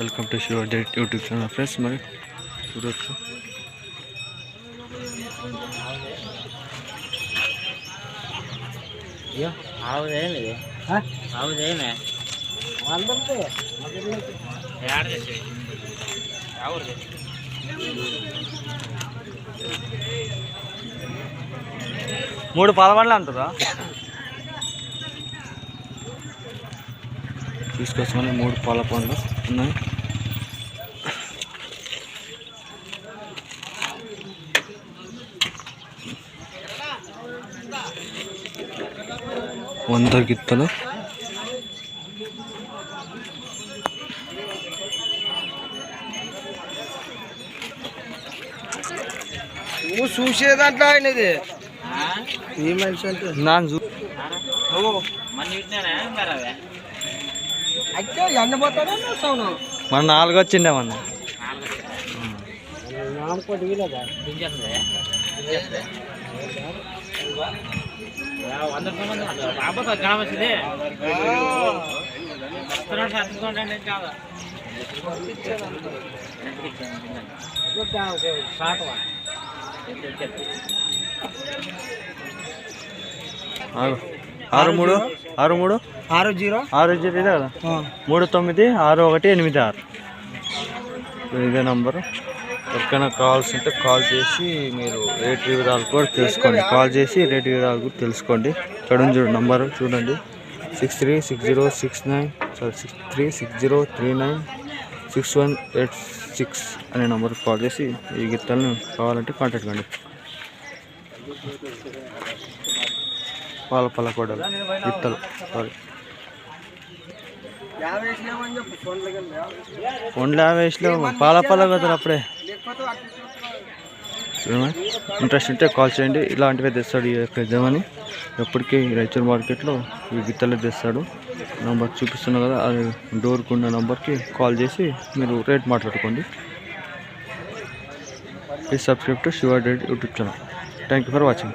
Welcome to షివర్ diet YouTube channel friends మరి చూడొచ్చు మూడు పదకొండులు అంటారా తీసుకొచ్చామని మూడు పాల పండ్లు ఉన్నాయి వంద గిత్తలు. నువ్వు చూసేదంటే ఆయనది ఈ మనిషి అంటే. నాన్న చూ మన నాలుగు వచ్చిండే మన నామకోటి సార్ అందుకోండి కాదా ఆరు. ఆరు మూడు? ఆరు మూడు? ఆరు జీరో. ఆరు జీరో ఇదే కదా? మూడు తొమ్మిది ఆరు ఒకటి ఎనిమిది ఆరు. ఇదే నంబరు. ఎవరికైనా కావాల్సి ఉంటే కాల్ చేసి మీరు రేట్ వివరాలు కూడా తెలుసుకోండి. కాల్ చేసి రేట్ వివరాలు కూడా తెలుసుకోండి. చూడండి చూడండి నంబరు చూడండి. Six three six zero six nine sorry six three six zero three nine six one eight six అనే నంబర్కి కాల్ చేసి ఈ గిత్తలను కావాలంటే కాంటాక్ట్ కండి. పాల పల్ల కొడలు గిత్తలు సారీ. ఒండ్లు వేసిలో పాల పల్ల అప్పుడే. ఇంట్రెస్ట్ ఉంటే కాల్ చేయండి. ఇలాంటివే తెస్తాడు ఈ యొక్క యజమాని. ఎప్పటికీ రైచూర్ మార్కెట్లో ఈ గిత్తలు తెస్తాడు. నంబర్ చూపిస్తున్నా కదా అది డోర్కి ఉన్న నంబర్కి కాల్ చేసి మీరు రేట్ మాట్లాడుకోండి. Please subscribe to Shiva dead YouTube channel. Thank you for watching.